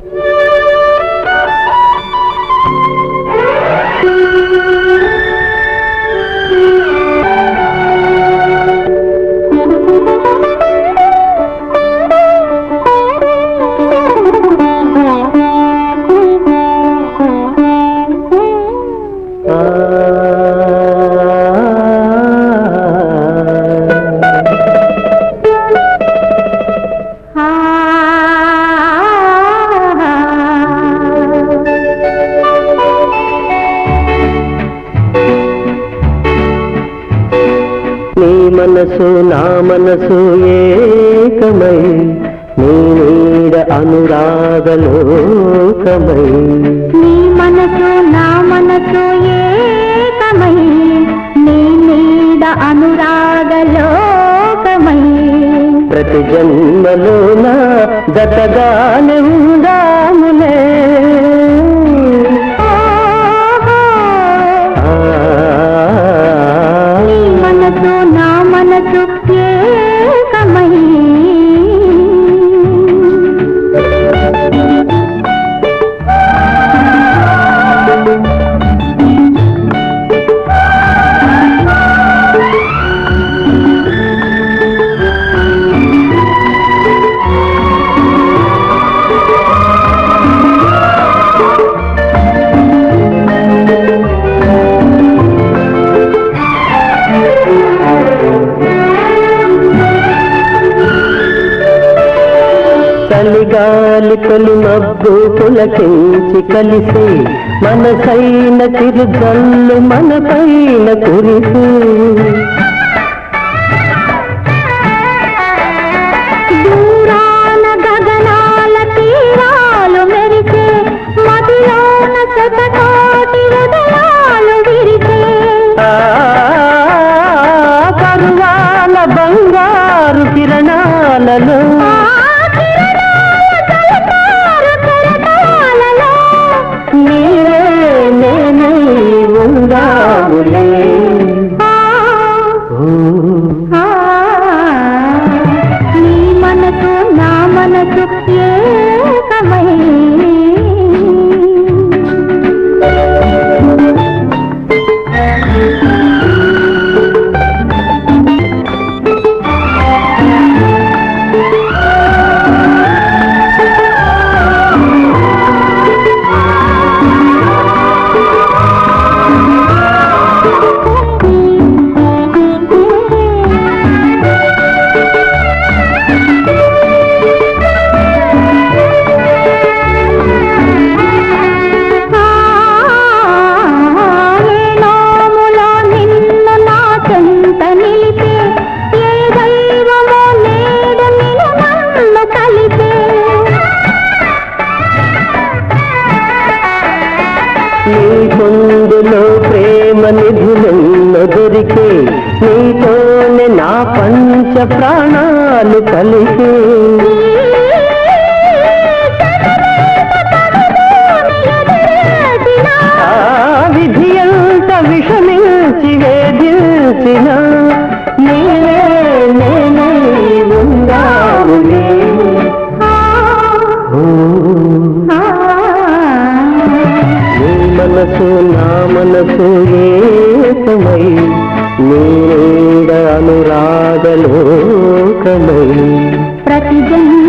నీ మనసు నా మనసు ఏకమై నీ నీడ అనురాగలోకమై నీ మనసు నా మనసు ఏకమై నీ నీడ అనురాగలోకమై ప్రతి జన్మలోన గతగానే ఉందాములే చలిగాలి తొలి మబ్బు పులకించి కలిసి మనసైన తిరుగల్లు మనపైన కురిసి బంగారు కిరణాలలో. నీవే నేనే ఉందాములే నీ మనసు నా మనసు పంచ ప్రాణాలు కలిసి విధి అంత విషమించి వేధించిన నీవే నేనే ఉందాములే నీ మనసు నా మనసు ఏకమై నీడ అనురాగలోకమై ప్రతిజన్మ